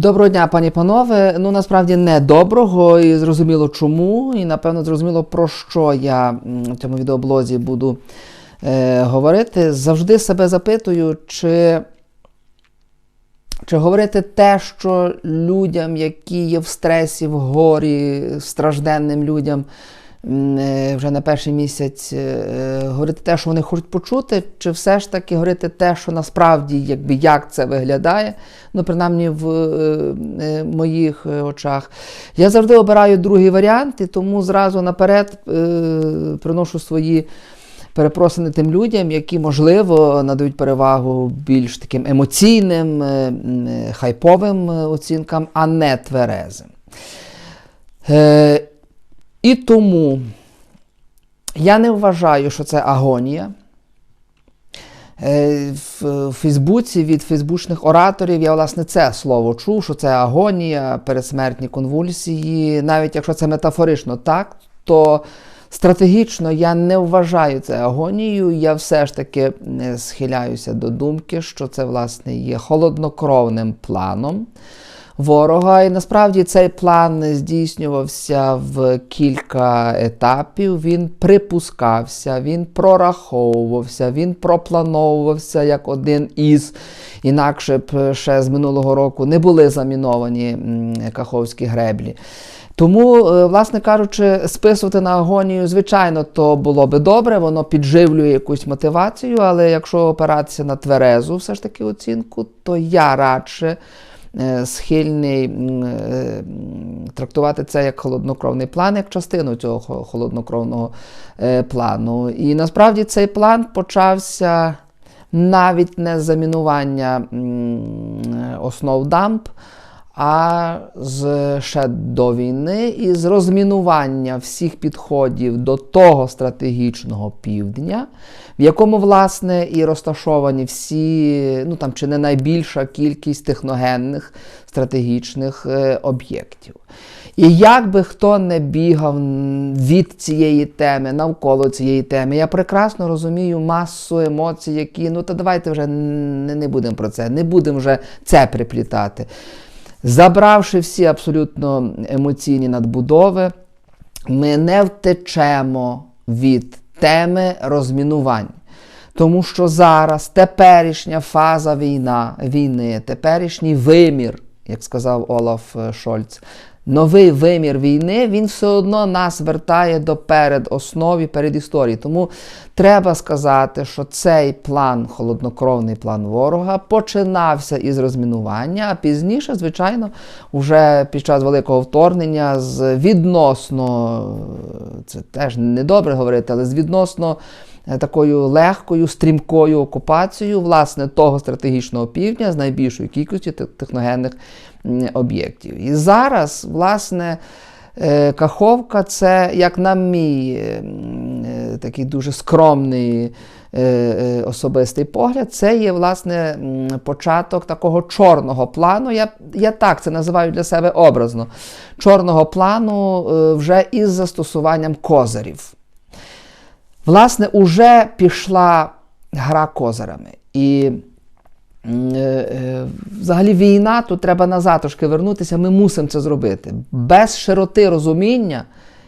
Доброго дня, пані панове. Ну насправді не доброго, і зрозуміло чому. І напевно зрозуміло про що я в цьому відеоблозі буду е, говорити. Завжди себе запитую, чи, чи говорити те, що людям, які є в стресі, в горі, стражденним людям. Е, Вже на перший місяць е, говорити те, що вони хочуть почути, чи все ж таки говорити те, що насправді якби як це виглядає, ну принаймні в е, е, моїх е, очах. Я завжди обираю другий варіант, і тому зразу наперед е, приношу свої перепросини тим людям, які, можливо, надають перевагу більш таким емоційним, е, е, хайповим е, оцінкам, а не тверезим. І тому я не вважаю, що це агонія. Е, В Фейсбуці від фейсбучних ораторів я, власне, це слово чув, що це агонія, пересмертні конвульсії. Навіть якщо це метафорично так, то стратегічно я не вважаю це агонією. Я все ж таки схиляюся до думки, що це, власне, є холоднокровним планом ворога. І насправді цей план здійснювався в кілька етапів. Він припускався, він прораховувався, він проплановувався як один із. Інакше б ще з минулого року не були заміновані Каховські греблі. Тому, е, власне кажучи, списувати на агонію, звичайно, то було би добре, воно підживлює якусь мотивацію, але якщо опиратися на тверезу все ж таки оцінку, то я радше схильний м, е, трактувати це як холоднокровний план, як частину цього холоднокровного е, плану. І насправді цей план почався навіть не з замінування основ дамб, а з ще до війни і з розмінування всіх підходів до того стратегічного півдня, в якому, власне, і розташовані всі, ну там чи не найбільша кількість техногенних стратегічних е, об'єктів. І як би хто не бігав від цієї теми, навколо цієї теми, я прекрасно розумію масу емоцій, які, ну то давайте вже не, не будемо про це, не будемо вже це приплітати. Забравши всі абсолютно емоційні надбудови, ми не втечемо від теми розмінувань. Тому що зараз теперішня фаза війна, війни, теперішній вимір, як сказав Олаф е, Шольц, новий вимір війни, він все одно нас вертає до передоснов і передісторії. Тому треба сказати, що цей план, холоднокровний план ворога, починався із розмінування, а пізніше, звичайно, вже під час великого вторгнення з відносно, це теж недобре говорити, але з відносно такою легкою, стрімкою окупацією власне того стратегічного півдня з найбільшою кількістю техногенних об'єктів. І зараз, власне, е, Каховка це, як на мій е, е, такий дуже скромний е, е, особистий погляд, це є власне початок такого чорного плану. Я, я так це називаю для себе образно. Чорного плану е, вже із застосуванням козирів. Власне, уже пішла гра козирами. І е, е, взагалі війна, тут треба назад трошки вернутися, ми мусимо це зробити. Без широти розуміння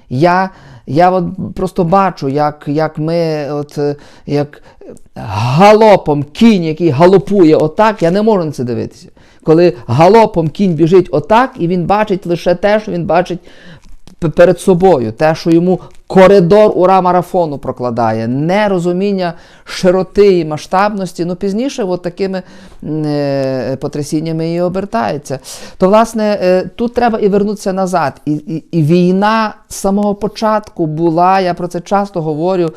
я, я от просто бачу, як, як ми, от, е, як галопом кінь, який галопує отак, я не можу на це дивитися. Коли галопом кінь біжить отак, і він бачить лише те, що він бачить перед собою, те, що йому коридор ура марафону прокладає, нерозуміння широти і масштабності, ну пізніше от такими е, потрясіннями і обертається. То, власне, е, тут треба і вернутися назад. І, і, і війна з самого початку була, я про це часто говорю,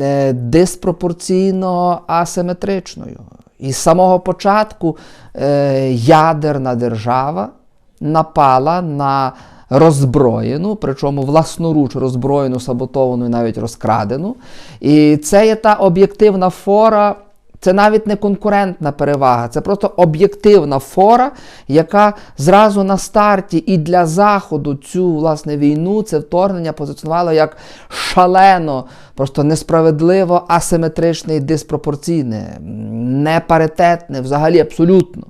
е, диспропорційно асиметричною. І з самого початку е, ядерна держава напала на роззброєну, причому власноруч роззброєну, саботовану і навіть розкрадену. І це є та об'єктивна фора. Це навіть не конкурентна перевага, це просто об'єктивна фора, яка зразу на старті і для Заходу цю власне війну, це вторгнення позиціонувало як шалено, просто несправедливо, асиметричне і диспропорційне, непаритетне, взагалі абсолютно.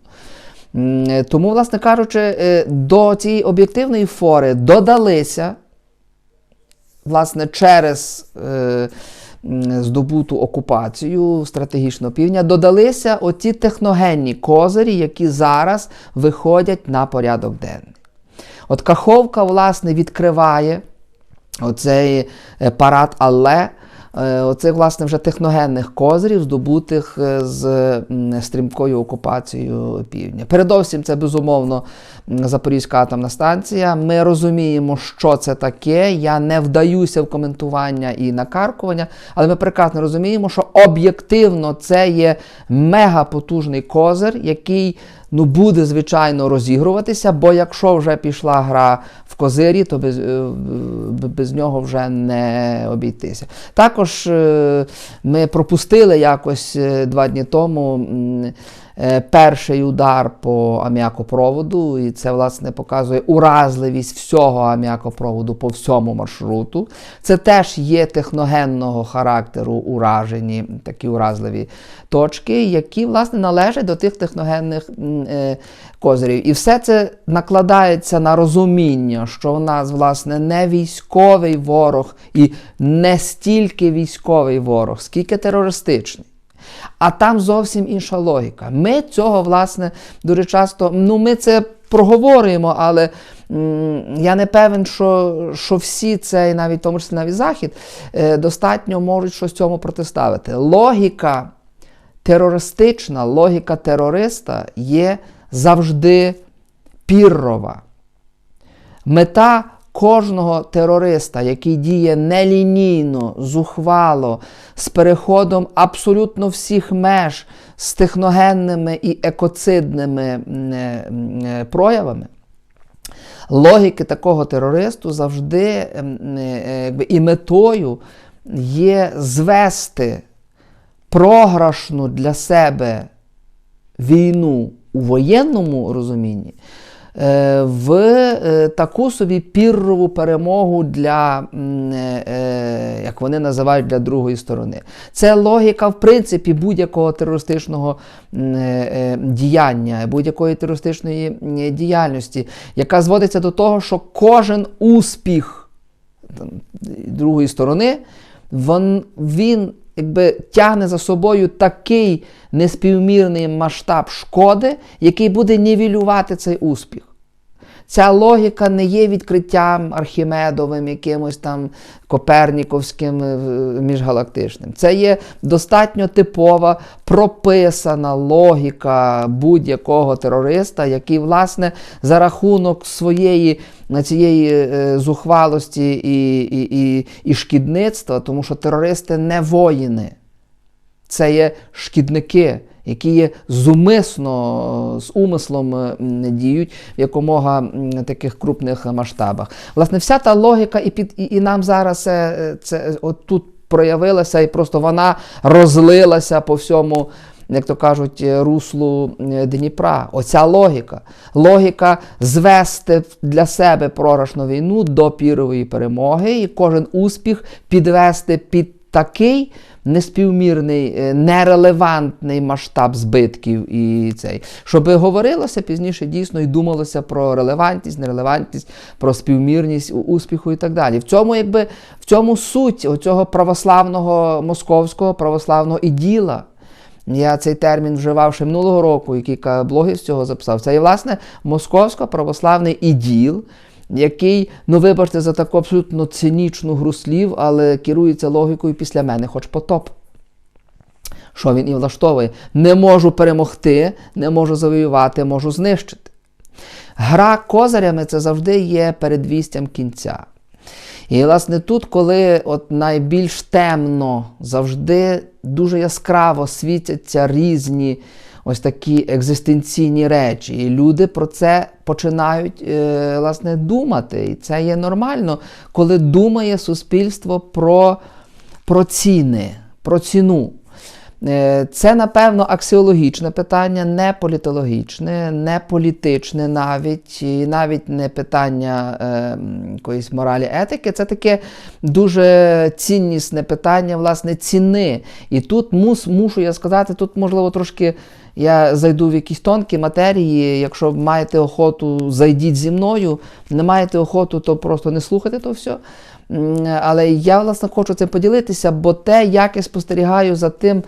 Тому, власне кажучи, е, до цієї об'єктивної фори додалися власне, через е, здобуту окупацію стратегічного півдня додалися оті техногенні козирі, які зараз виходять на порядок денний. От Каховка, власне, відкриває оцей е, парад Алле, е, оцих, власне, вже техногенних козирів, здобутих е, з стрімкою окупацією півдня. Передовсім це, безумовно, Запорізька атомна станція. Ми розуміємо, що це таке. Я не вдаюся в коментування і накаркування, але ми прекрасно розуміємо, що об'єктивно це є мегапотужний козир, який ну, буде, звичайно, розігруватися, бо якщо вже пішла гра в козирі, то без, е, без нього вже не обійтися. Також е, ми пропустили якось е, два дні тому перший удар по аміакопроводу, і це, власне, показує уразливість всього аміакопроводу по всьому маршруту. Це теж є техногенного характеру уражені такі уразливі точки, які, власне, належать до тих техногенних е, козирів. І все це накладається на розуміння, що в нас, власне, не військовий ворог і не стільки військовий ворог, скільки терористичний. А там зовсім інша логіка. Ми цього, власне, дуже часто, ну, ми це проговорюємо, але я не певен, що, що всі це, і навіть тому числі навіть Захід, е, достатньо можуть щось цьому протиставити. Логіка терористична, логіка терориста є завжди піррова. Мета кожного терориста, який діє нелінійно, зухвало, з переходом абсолютно всіх меж, з техногенними і екоцидними е, е, проявами, логіки такого терористу завжди е, і метою є звести програшну для себе війну у воєнному розумінні в е, таку собі піррову перемогу для, е, е, як вони називають, для другої сторони. Це логіка, в принципі, будь-якого терористичного е, е, діяння, будь-якої терористичної діяльності, яка зводиться до того, що кожен успіх другої сторони, він якби тягне за собою такий неспівмірний масштаб шкоди, який буде нівелювати цей успіх. Ця логіка не є відкриттям Архімедовим, якимось там Коперніковським е, міжгалактичним. Це є достатньо типова прописана логіка будь-якого терориста, який, власне, за рахунок своєї цієї е, зухвалості і, і, і, і шкідництва, тому що терористи не воїни. Це є шкідники, які є зумисно, з умислом м, діють в якомога таких крупних масштабах. Власне, вся та логіка, і, під, і, і нам зараз це, це от тут проявилася, і просто вона розлилася по всьому. Як то кажуть, руслу е, Дніпра. Оця логіка. Логіка звести для себе програшну війну до пірової перемоги, і кожен успіх підвести під такий неспівмірний, е, нерелевантний масштаб збитків і цей, щоб говорилося пізніше дійсно і думалося про релевантність, нерелевантність, про співмірність успіху і так далі. В цьому, якби, в цьому суть оцього православного московського православного іділа. Я цей термін вживав ще минулого року, і кілька блогів з цього записав. Це є, власне, московсько-православний іділ, який, ну вибачте, за таку абсолютно цинічну гру слів, але керується логікою після мене, хоч потоп. Що він і влаштовує? Не можу перемогти, не можу завоювати, можу знищити. Гра козарями це завжди є передвістям кінця. І, власне, тут, коли от найбільш темно, завжди дуже яскраво світяться різні ось такі екзистенційні речі. І люди про це починають е, власне, думати. І це є нормально, коли думає суспільство про, про ціни, про ціну. Е, Це, напевно, аксіологічне питання, не політологічне, не політичне навіть, і навіть не питання е, якоїсь моралі етики. Це таке дуже ціннісне питання, власне, ціни. І тут мус, мушу я сказати, тут, можливо, трошки Я зайду в якісь тонкі матерії. Якщо маєте охоту, зайдіть зі мною. Не маєте охоту, то просто не слухайте то все. Але я, власне, хочу цим поділитися, бо те, як я спостерігаю за тим,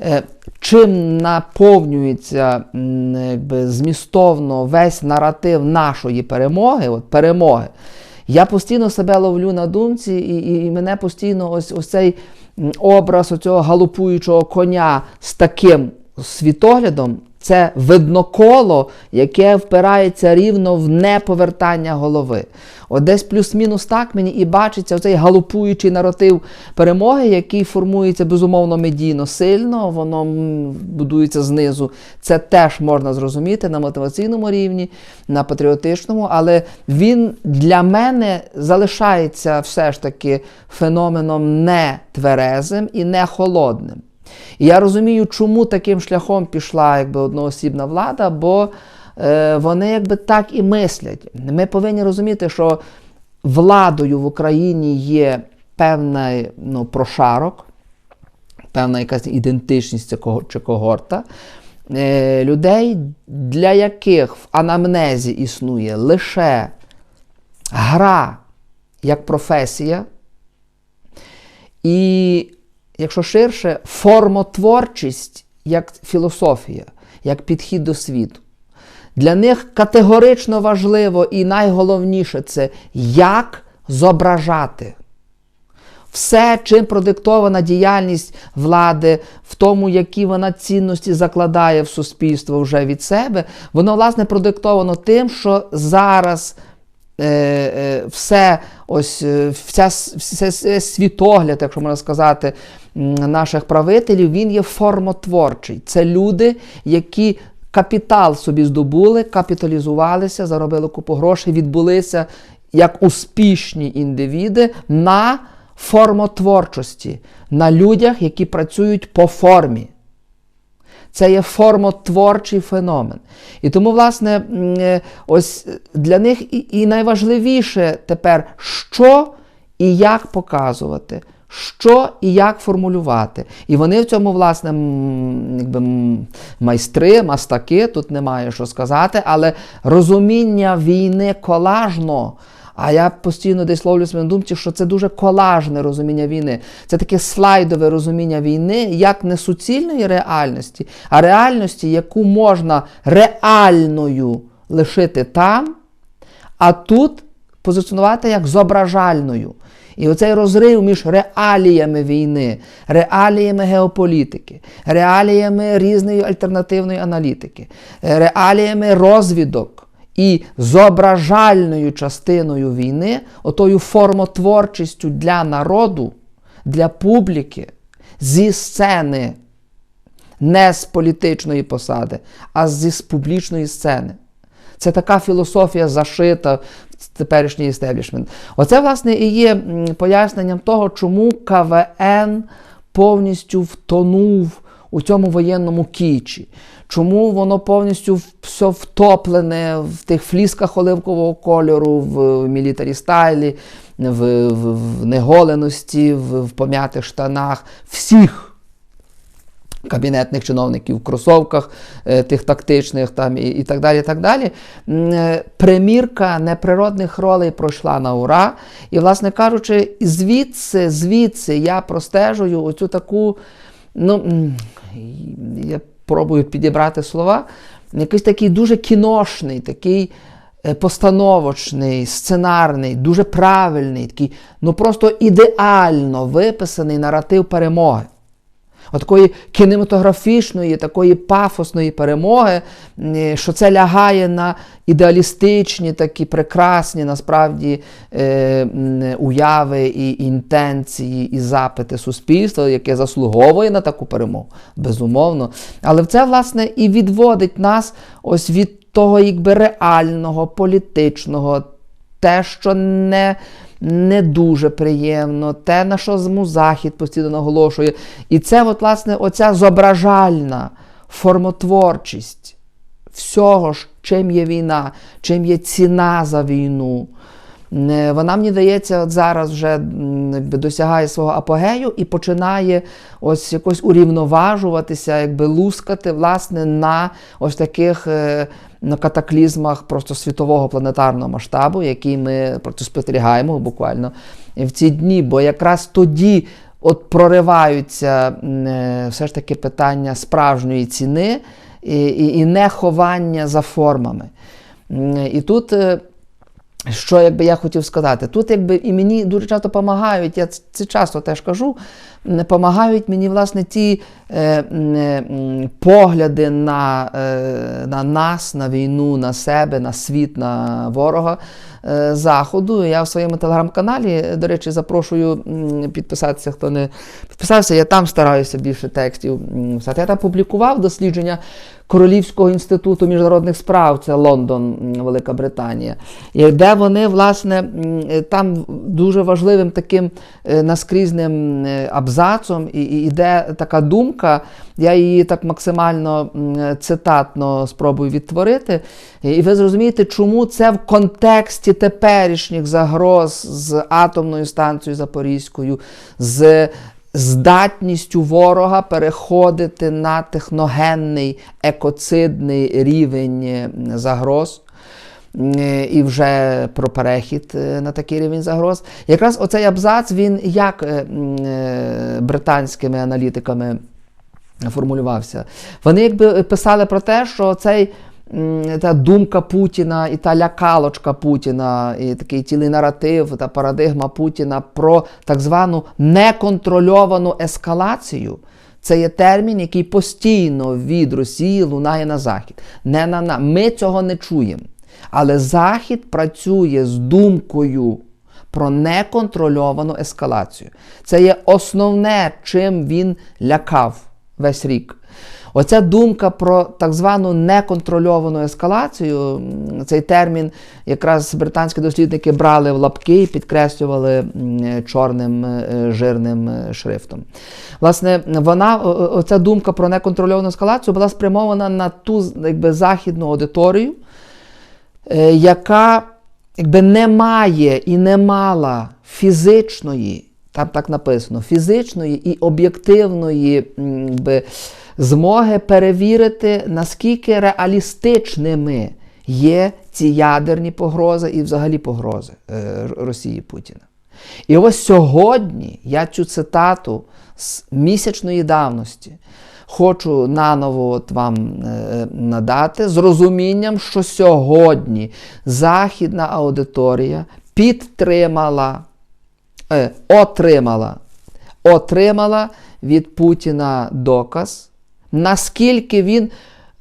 е, чим наповнюється якби, змістовно весь наратив нашої перемоги, от перемоги, я постійно себе ловлю на думці, і, і, мене постійно ось, ось цей образ оцього галопуючого коня з таким світоглядом. Це видноколо, яке впирається рівно в неповертання голови. От десь плюс-мінус так мені і бачиться оцей галопуючий наратив перемоги, який формується безумовно медійно сильно, воно будується знизу. Це теж можна зрозуміти на мотиваційному рівні, на патріотичному, але він для мене залишається все ж таки феноменом не тверезим і не холодним. І я розумію, чому таким шляхом пішла якби, одноосібна влада, бо е, вони якби так і мислять. Ми повинні розуміти, що владою в Україні є певний ну, прошарок, певна якась ідентичність чи когорта. Е, людей, для яких в анамнезі існує лише гра як професія, і якщо ширше, формотворчість як філософія, як підхід до світу. Для них категорично важливо і найголовніше це як зображати. Все, чим продиктована діяльність влади, в тому, які вона цінності закладає в суспільство вже від себе, воно, власне, продиктовано тим, що зараз е, е, все, ось, е, вся, все, світогляд, якщо можна сказати, наших правителів, він є формотворчий. Це люди, які капітал собі здобули, капіталізувалися, заробили купу грошей, відбулися як успішні індивіди на формотворчості, на людях, які працюють по формі. Це є формотворчий феномен. І тому, власне, е, ось для них і, і найважливіше тепер, що і як показувати, що і як формулювати. І вони в цьому, власне, якби, майстри, мастаки, тут немає що сказати, але розуміння війни колажно. А я постійно десь ловлю себе на думці, що це дуже колажне розуміння війни. Це таке слайдове розуміння війни, як не суцільної реальності, а реальності, яку можна реальною лишити там, а тут позиціонувати як зображальною. І оцей розрив між реаліями війни, реаліями геополітики, реаліями різної альтернативної аналітики, реаліями розвідок і зображальною частиною війни, отою формотворчістю для народу, для публіки зі сцени, не з політичної посади, а зі з публічної сцени. Це така філософія зашита теперішній істеблішмент. Оце, власне, і є поясненням того, чому КВН повністю втонув у цьому воєнному кічі. Чому воно повністю все втоплене в тих флісках оливкового кольору, в мілітарі стайлі, в, в, в неголеності, в, в пом'ятих штанах всіх кабінетних чиновників в кросовках е, тих тактичних там, і, і так далі. Так далі. Е, Примірка неприродних ролей пройшла на ура. І, власне кажучи, звідси, звідси я простежую оцю таку, ну, я пробую підібрати слова, якийсь такий дуже кіношний, такий е, постановочний, сценарний, дуже правильний, такий, ну просто ідеально виписаний наратив перемоги. От такої кінематографічної, такої пафосної перемоги, е, що це лягає на ідеалістичні, такі прекрасні насправді е, уяви і інтенції, і запити суспільства, яке заслуговує на таку перемогу, безумовно. Але це, власне, і відводить нас ось від того, якби реального, політичного, те, що не, не дуже приємно, те, на що Захід постійно наголошує. І це, от, власне, оця зображальна формотворчість всього, чим є війна, чим є ціна за війну, вона мені здається, от зараз вже досягає свого апогею і починає ось якось урівноважуватися, якби лускати власне на ось таких. е, На катаклізмах просто світового планетарного масштабу, який ми просто спостерігаємо буквально в ці дні, бо якраз тоді от прориваються е, все ж таки питання справжньої ціни і, і, і не ховання за формами. І тут. Що якби я хотів сказати? Тут якби і мені дуже часто допомагають, я це часто теж кажу, допомагають мені власне ті е, е, погляди на, е, на нас, на війну, на себе, на світ, на ворога е, Заходу. Я в своєму телеграм-каналі, до речі, запрошую підписатися, хто не підписався, я там стараюся більше текстів писати. Я там публікував дослідження Королівського інституту міжнародних справ, це Лондон, Велика Британія, де вони, власне, там дуже важливим таким е, наскрізним е, абзацом і йде така думка, я її так максимально цитатно спробую відтворити. І ви зрозумієте, чому це в контексті теперішніх загроз з атомною станцією Запорізькою, з здатністю ворога переходити на техногенний екоцидний рівень е, загроз. Е, І вже про перехід е, на такий рівень загроз. Якраз оцей абзац він як британськими аналітиками формулювався. Вони якби писали про те, що цей та думка Путіна і та лякалочка Путіна, і такий цілий наратив та парадигма Путіна про так звану неконтрольовану ескалацію. Це є термін, який постійно від Росії лунає на Захід. Не на на. Ми цього не чуємо. Але Захід працює з думкою про неконтрольовану ескалацію. Це є основне, чим він лякав весь рік. Оця думка про так звану неконтрольовану ескалацію, цей термін якраз британські дослідники брали в лапки і підкреслювали чорним е, жирним е, шрифтом. Власне, вона, оця думка про неконтрольовану ескалацію була спрямована на ту якби, західну аудиторію, е, яка якби не має і не мала фізичної, там так написано, фізичної і об'єктивної якби, змоги перевірити, наскільки реалістичними є ці ядерні погрози і взагалі погрози е, Росії Путіна. І ось сьогодні я цю цитату з місячної давності хочу наново от вам е, надати з розумінням, що сьогодні західна аудиторія підтримала, е, отримала, отримала від Путіна доказ, наскільки він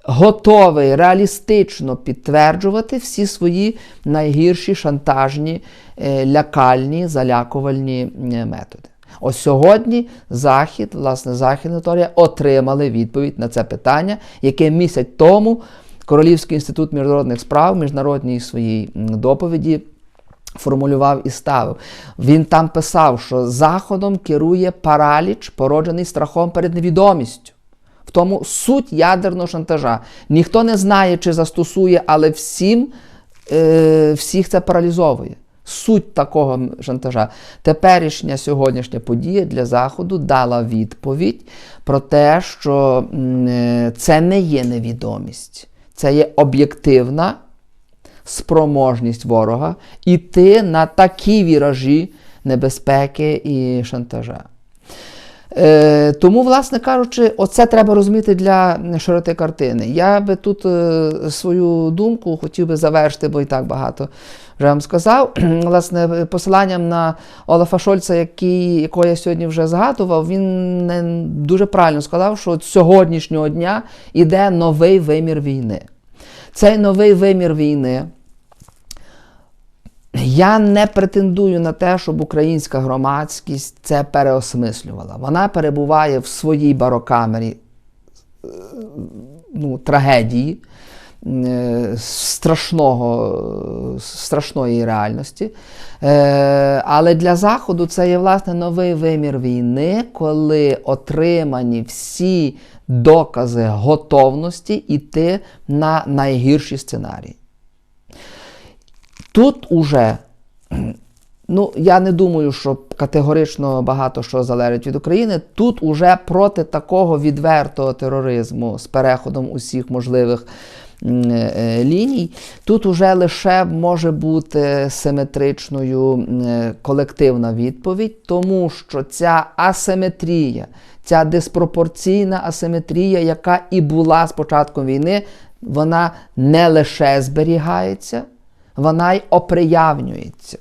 готовий реалістично підтверджувати всі свої найгірші шантажні, е, лякальні, залякувальні методи. Ось сьогодні Захід, власне, Західна аудиторія отримали відповідь на це питання, яке місяць тому Королівський інститут міжнародних справ міжнародній своїй доповіді формулював і ставив. Він там писав, що Заходом керує параліч, породжений страхом перед невідомістю. Тому суть ядерного шантажа. Ніхто не знає, чи застосує, але всім, е, всіх це паралізовує. Суть такого шантажа. Теперішня сьогоднішня подія для Заходу дала відповідь про те, що е, це не є невідомість, це є об'єктивна спроможність ворога іти на такі віражі небезпеки і шантажа. Е, тому, власне кажучи, оце треба розуміти для широти картини. Я би тут е, свою думку хотів би завершити, бо і так багато вже вам сказав. Власне, посиланням на Олафа Шольца, який, якого я сьогодні вже згадував, він дуже правильно сказав, що з сьогоднішнього дня іде новий вимір війни. Цей новий вимір війни. Я не претендую на те, щоб українська громадськість це переосмислювала. Вона перебуває в своїй барокамері е, ну, трагедії, е, страшного, страшної реальності. Е, Але для Заходу це є власне новий вимір війни, коли отримані всі докази готовності йти на найгірші сценарії. Тут уже Ну, я не думаю, що категорично багато що залежить від України. Тут уже проти такого відвертого тероризму з переходом усіх можливих е, ліній. Тут уже лише може бути симетричною е, колективна відповідь, тому що ця асиметрія, ця диспропорційна асиметрія, яка і була з початком війни, вона не лише зберігається, вона й оприявнюється.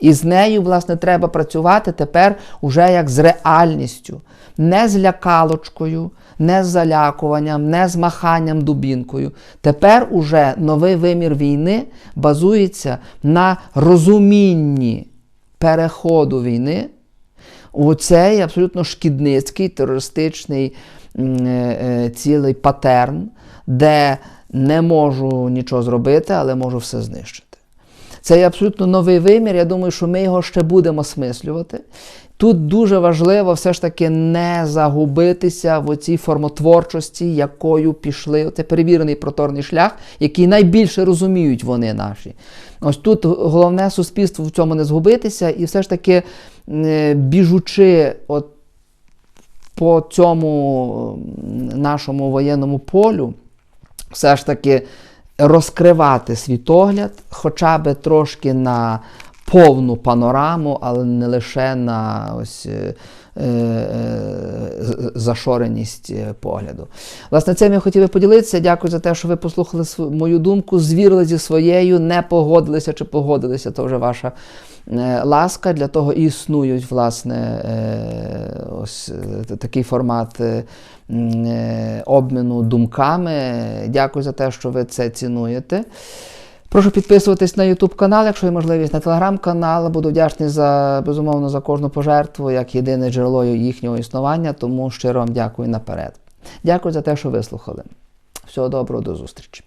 І з нею, власне, треба працювати тепер уже як з реальністю, не з лякалочкою, не з залякуванням, не з маханням дубінкою. Тепер уже новий вимір війни базується на розумінні переходу війни у цей абсолютно шкідницький терористичний е, е, цілий патерн, де не можу нічого зробити, але можу все знищити. Це є абсолютно новий вимір. Я думаю, що ми його ще будемо осмислювати. Тут дуже важливо все ж таки не загубитися в оцій формотворчості, якою пішли. Це перевірений проторний шлях, який найбільше розуміють вони наші. Ось тут головне суспільство в цьому не згубитися, і все ж таки, е, біжучи от по цьому нашому воєнному полю, все ж таки розкривати світогляд, хоча би трошки на повну панораму, але не лише на ось. Е, е, Зашореність е, погляду. Власне, цим я хотів би поділитися. Дякую за те, що ви послухали мою думку, звірили зі своєю, не погодилися чи погодилися. То вже ваша ласка. Для того існують власне ось такий формат обміну думками. Дякую за те, що ви це цінуєте. Прошу підписуватись на YouTube канал, якщо є можливість, на телеграм-канал. Буду вдячний за безумовно за кожну пожертву, як єдине джерело їхнього існування. Тому щиро вам дякую наперед. Дякую за те, що вислухали. Всього доброго, до зустрічі.